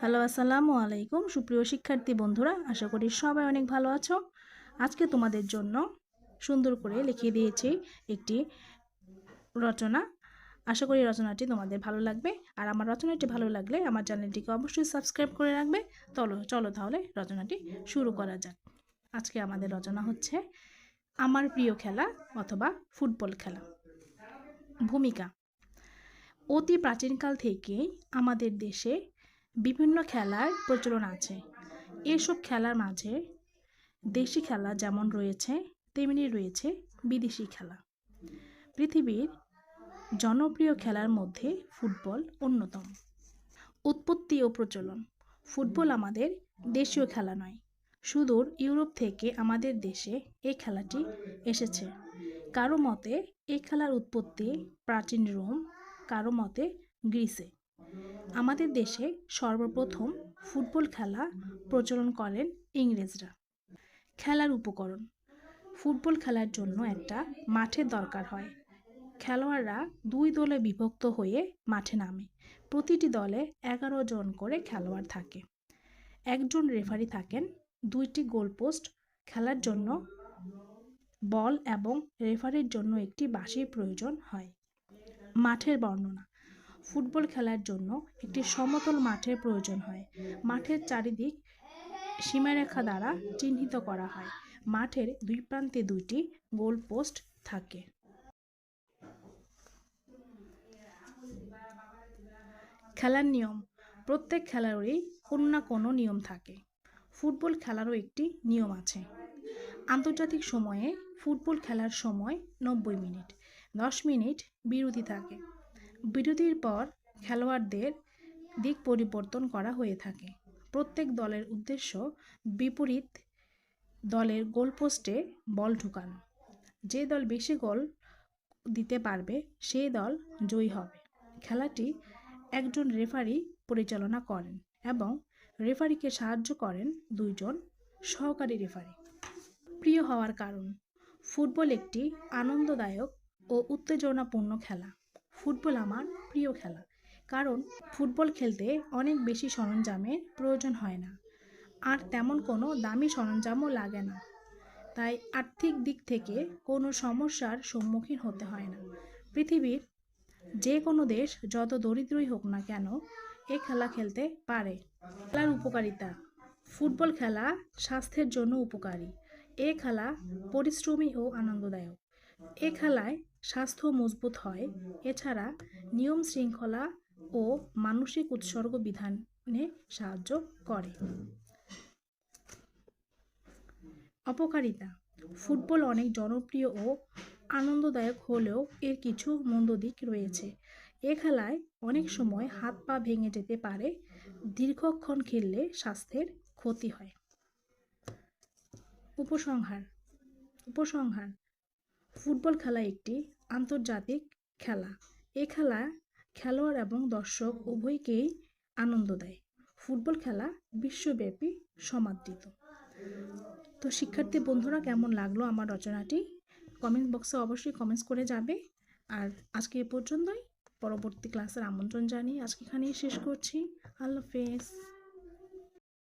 Hello, আসসালামু আলাইকুম। সুপ্রিয় শিক্ষার্থী বন্ধুরা, আশা করি সবাই অনেক ভালো আছো। আজকে তোমাদের জন্য সুন্দর করে লিখিয়ে দিয়েছি একটি রচনা। আশা করি রচনাটি তোমাদের ভালো লাগবে। আর আমার রচনাটি ভালো লাগলে আমার চ্যানেলটিকে অবশ্যই সাবস্ক্রাইব করে রাখবে। চলো চলো তাহলে রচনাটি শুরু করা যাক। আজকে আমাদের রচনা হচ্ছে, আমার প্রিয় খেলা অথবা ফুটবল খেলা। ভূমিকা। অতি প্রাচীনকাল থেকেই আমাদের দেশে বিভিন্ন খেলার প্রচলন আছে। এসব খেলার মাঝে দেশি খেলা যেমন রয়েছে, তেমনি রয়েছে বিদেশি খেলা। পৃথিবীর জনপ্রিয় খেলার মধ্যে ফুটবল অন্যতম। উৎপত্তি ও প্রচলন। ফুটবল আমাদের দেশীয় খেলা নয়। সুদূর ইউরোপ থেকে আমাদের দেশে এই খেলাটি এসেছে। কারও মতে, এই খেলার উৎপত্তি প্রাচীন রোম, কারও মতে গ্রিসে। আমাদের দেশে সর্বপ্রথম ফুটবল খেলা প্রচলন করেন ইংরেজরা। খেলার উপকরণ। ফুটবল খেলার জন্য একটা মাঠের দরকার হয়। খেলোয়াড়রা দুই দলে বিভক্ত হয়ে মাঠে নামে। প্রতিটি দলে এগারো জন করে খেলোয়াড় থাকে। একজন রেফারি থাকেন। দুইটি গোলপোস্ট খেলার জন্য বল এবং রেফারির জন্য একটি বাঁশির প্রয়োজন হয়। মাঠের বর্ণনা। ফুটবল খেলার জন্য একটি সমতল মাঠের প্রয়োজন হয়। মাঠের চারিদিক সীমারেখা দ্বারা চিহ্নিত করা হয়। মাঠের দুই প্রান্তে দুইটি গোল পোস্ট থাকে। খেলার নিয়ম। প্রত্যেক খেলারই কোনো না কোনো নিয়ম থাকে। ফুটবল খেলারও একটি নিয়ম আছে। আন্তর্জাতিক সময়ে ফুটবল খেলার সময় নব্বই মিনিট, দশ মিনিট বিরতি থাকে। বিরতির পর খেলোয়াড়দের দিক পরিবর্তন করা হয়ে থাকে। প্রত্যেক দলের উদ্দেশ্য বিপরীত দলের গোলপোস্টে বল ঢুকানো। যে দল বেশি গোল দিতে পারবে, সেই দল জয়ী হবে। খেলাটি একজন রেফারি পরিচালনা করেন এবং রেফারিকে সাহায্য করেন দুইজন সহকারী রেফারি। প্রিয় হওয়ার কারণ, ফুটবল একটি আনন্দদায়ক ও উত্তেজনাপূর্ণ খেলা। ফুটবল আমার প্রিয় খেলা। কারণ ফুটবল খেলতে অনেক বেশি সরঞ্জামের প্রয়োজন হয় না। আর তেমন কোনো দামি সরঞ্জামও লাগে না। তাই আর্থিক দিক থেকে কোনো সমস্যার সম্মুখীন হতে হয় না। পৃথিবীর যে কোনো দেশ যত দরিদ্রই হোক না কেন এ খেলা খেলতে পারে। খেলার উপকারিতা। ফুটবল খেলা স্বাস্থ্যের জন্য উপকারী। এ খেলা পরিশ্রমী ও আনন্দদায়ক। এ খেলায় স্বাস্থ্য মজবুত হয়। এছাড়া নিয়ম শৃঙ্খলা ও মানসিক উৎসর্গ বিধানে সাহায্য করে। অপকারিতা। ফুটবল অনেক জনপ্রিয় ও আনন্দদায়ক হলেও এর কিছু মন্দ দিক রয়েছে। এ খেলায় অনেক সময় হাত পা ভেঙে যেতে পারে। দীর্ঘক্ষণ খেললে স্বাস্থ্যের ক্ষতি হয়। উপসংহার। উপসংহার। ফুটবল খেলা একটি আন্তর্জাতিক খেলা। এ খেলা খেলোয়াড় এবং দর্শক উভয়কেই আনন্দ দেয়। ফুটবল খেলা বিশ্বব্যাপী সমাদৃত। তো শিক্ষার্থী বন্ধুরা, কেমন লাগল আমার রচনাটি? কমেন্ট বক্সে অবশ্যই কমেন্টস করে যাবে। আর আজকে এ পর্যন্তই। পরবর্তী ক্লাসের আমন্ত্রণ জানিয়ে আজকে এখানেই শেষ করছি। আল্লাহ হাফেজ।